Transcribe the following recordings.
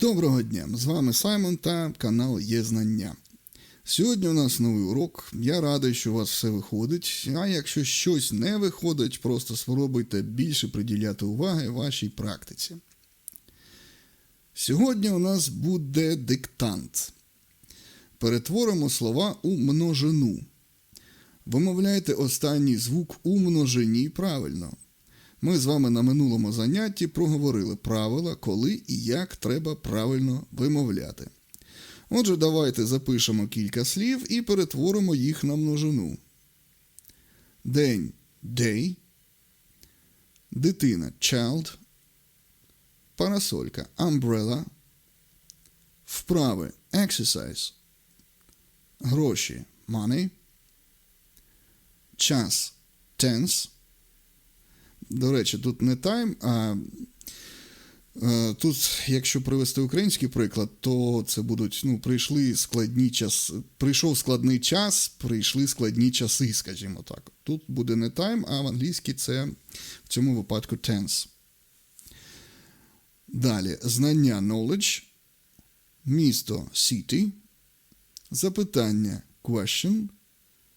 Доброго дня! З вами Саймон та канал Є Знання. Сьогодні у нас новий урок. Я радий, що у вас все виходить. А якщо щось не виходить, просто спробуйте більше приділяти уваги вашій практиці. Сьогодні у нас буде диктант. Перетворимо слова у множину. Вимовляйте останній звук у множині правильно. Ми з вами на минулому занятті проговорили правила, коли і як треба правильно вимовляти. Отже, давайте запишемо кілька слів і перетворимо їх на множину. День day. Дитина child. Парасолька umbrella. Вправи exercise. Гроші money. Час tense. До речі, тут не time, а е, тут, якщо привести український приклад, то це будуть ну, прийшли складні час, прийшов складний час, прийшли складні часи, скажімо так. Тут буде не time, а в англійській це в цьому випадку tense. Далі знання knowledge, місто city, запитання question,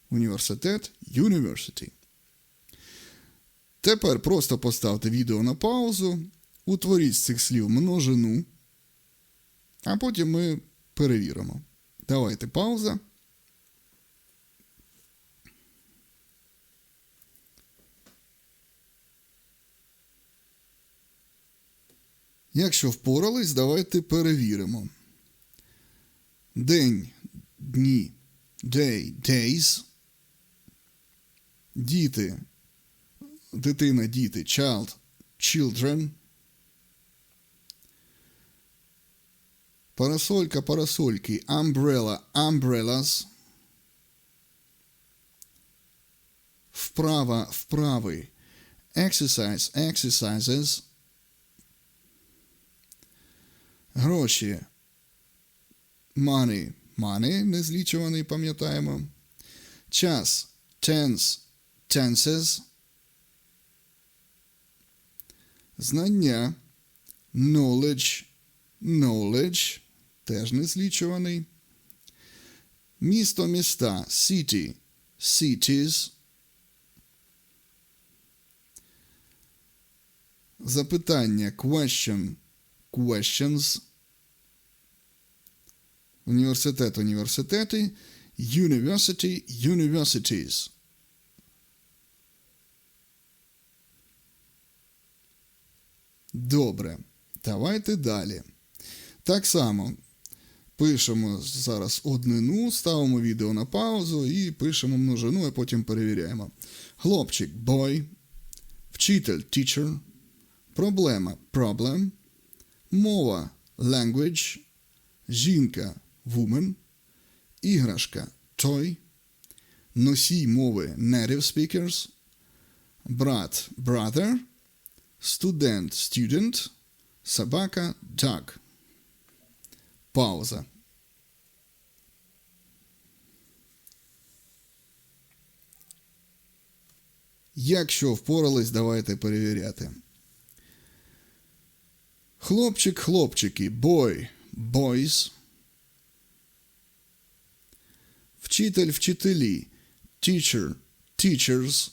університет university. Тепер просто поставте відео на паузу, утворіть з цих слів множину, а потім ми перевіримо. Давайте пауза. Якщо впорались, давайте перевіримо. День, дні, day, days. Діти, дитина, діти, child, children. Парасолька, парасольки, umbrella, umbrellas. Вправа, вправи. Exercise, exercises. Гроші. Money, money, незлічуваний, пам'ятаємо. Час, tense, tenses. Знання, knowledge, knowledge, теж незлічуваний. Місто, міста, city, cities. Запитання, question, questions. Університет, університети. University, universities. Добре. Давайте далі. Так само пишемо зараз однину, ставимо відео на паузу і пишемо множину, а потім перевіряємо. Хлопчик boy, вчитель teacher, проблема problem, мова language, жінка woman, іграшка toy, носій мови native speakers, брат brother, студент student, собака dog. Пауза. Якщо впорались, давайте перевіряти. Хлопчик, хлопчики, boy, boys. Вчитель, вчителі, teacher, teachers.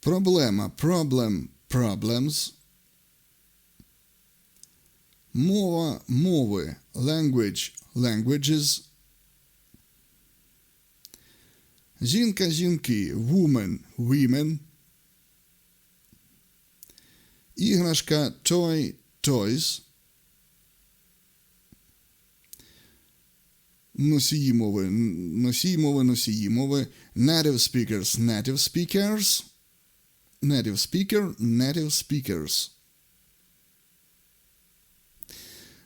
Проблема, problem, problems. Мова, мови, language, languages. Жінка, жінки, woman, women. Іграшка, toy, toys. Носії мови, носії мови, носії мови. Native speakers, native speakers. Native speaker, native speakers.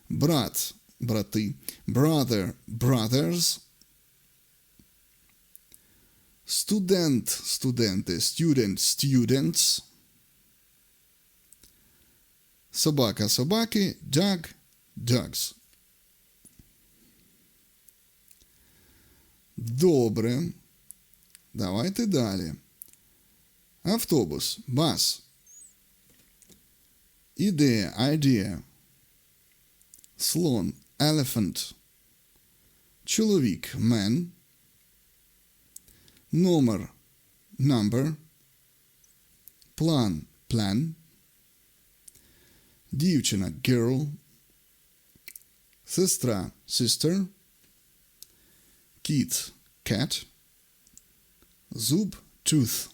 Брат, брати. Brother, brothers. Студент, студенти. Student, students. Собака, собаки. Dog, dogs. Добре. Давайте далі. Автобус, бас. Ідея, idea. Слон, elephant. Чоловік, man. Номер, number. План, plan. Дівчина, girl. Сестра, sister. Кіт, cat. Зуб, tooth.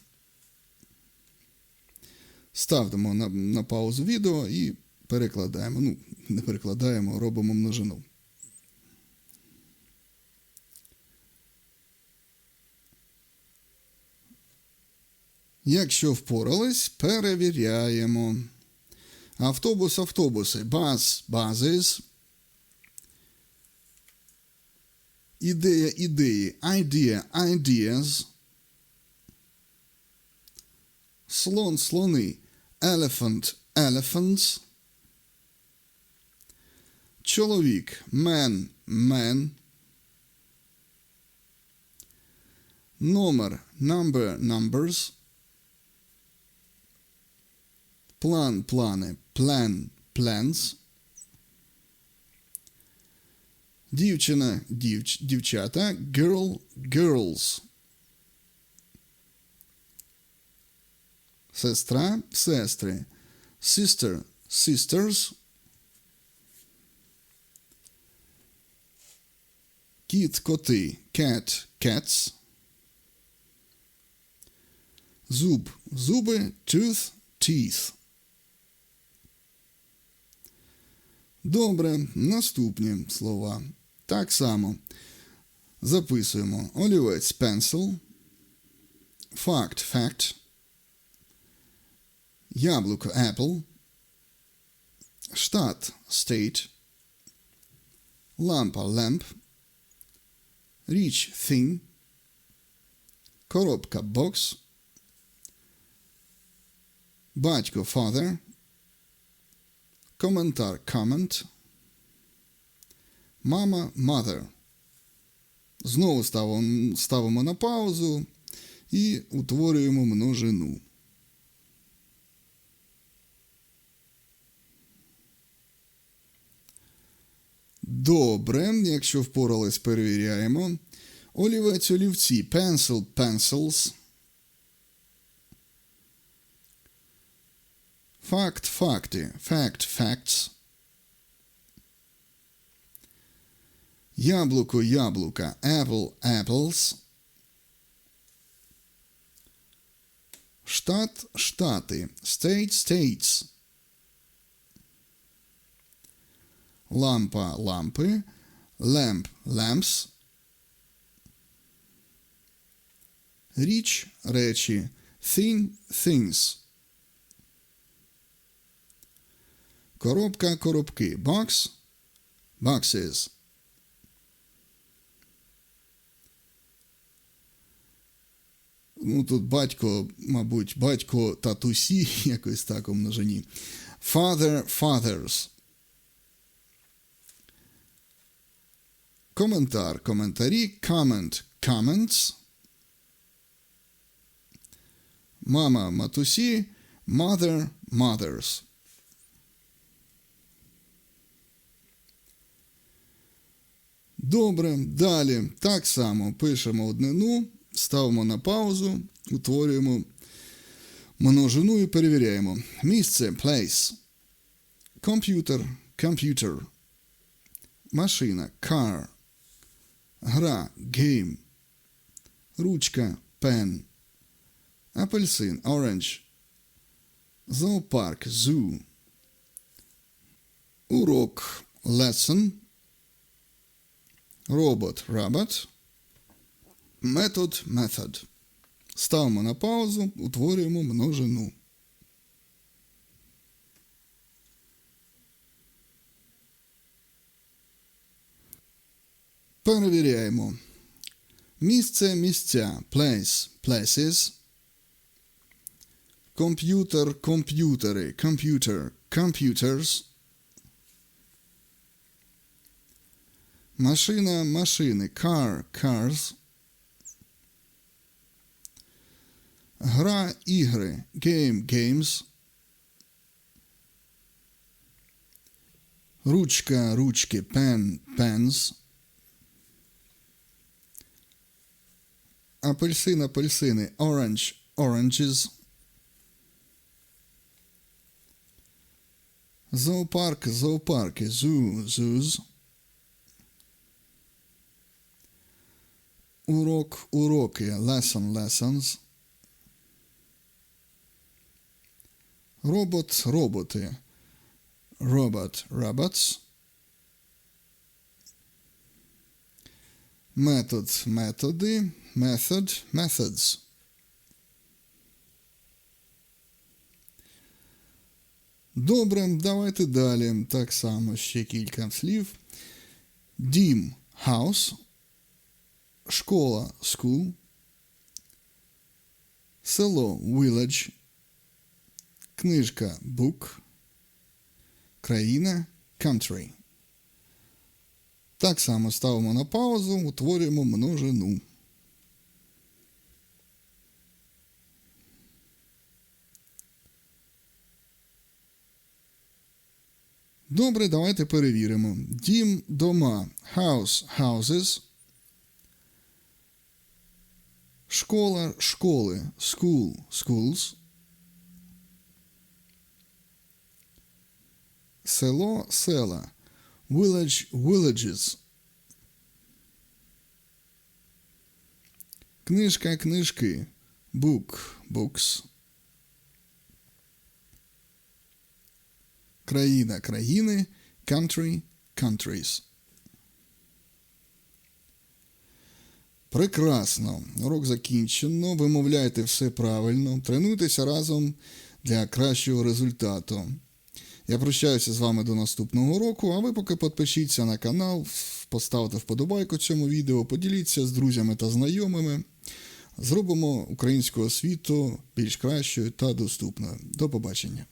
Ставимо на, на паузу відео і перекладаємо. Ну, не перекладаємо, робимо множину. Якщо впорались, перевіряємо. Автобус, автобуси, баз, базис. Ідея, ідеї, idea, ideas. Слон, слони, elephant, elephants. Чоловік, man, man. Номер, number, numbers. План, плани, plan, plans. Дівчина, дівч, дівчата, girl, girls. Сестра, сестри. Sister, sisters. Кіт, коти, cat, cats. Зуб, зуби, tooth, teeth. Добре, наступні слова. Так само записуємо олівець pencil, факт fact, яблуко apple, штат state, лампа lamp, річ thing, коробка box, батько father, коментар comment, мама mother. Знову ставимо, ставимо на паузу і утворюємо множину. Добре, якщо впорались, перевіряємо. Олівець олівці. Pencil pencils. Факт факти. Fact facts. Яблуко яблука. Apple apples. Штат штати. State states. Лампа лампи. Lamp lamps. Річ речі. Thing things. Коробка коробки. Box boxes. Ну, тут батько, мабуть, батько татусі, якось так у множині. Father, fathers. Коментар, коментарі, comment, comments. Мама, матусі, mother, mothers. Добре, далі так само пишемо однину, ставимо на паузу, утворюємо множину і перевіряємо. Місце place. Комп'ютер computer. Машина car. Гра game. Ручка pen. Апельсин orange. Зоопарк zoo. Урок lesson. Робот robot. Метод method. Ставимо на паузу, утворюємо множину. Перевіряємо. Місце місця. Place places. Комп'ютер комп'ютери. Computer computers. Машина машини. Car cars. Гра ігри. Game games. Ручка, ручки, pen, pens. Апельсин, апельсини, orange, oranges. Зоопарк, зоопарки, zoo, zoos. Урок, уроки, lesson, lessons. Робот, роботи. Robot, robots. Метод, методи. Method, methods. Добре, давайте далі. Так само ще кілька слів. Дім house. Школа school. Село village. Книжка book. Країна country. Так само ставимо на паузу, утворюємо множину. Добре, давайте перевіримо. Дім дома. House houses. Школа школи. School schools. Село села. Village villages. Книжка книжки. Book books. Країна країни. Country countries. Прекрасно. Урок закінчено. Вимовляйте все правильно. Тренуйтеся разом для кращого результату. Я прощаюся з вами до наступного року, а ви поки підпишіться на канал, поставте вподобайку цьому відео, поділіться з друзями та знайомими. Зробимо українську освіту більш кращою та доступною. До побачення.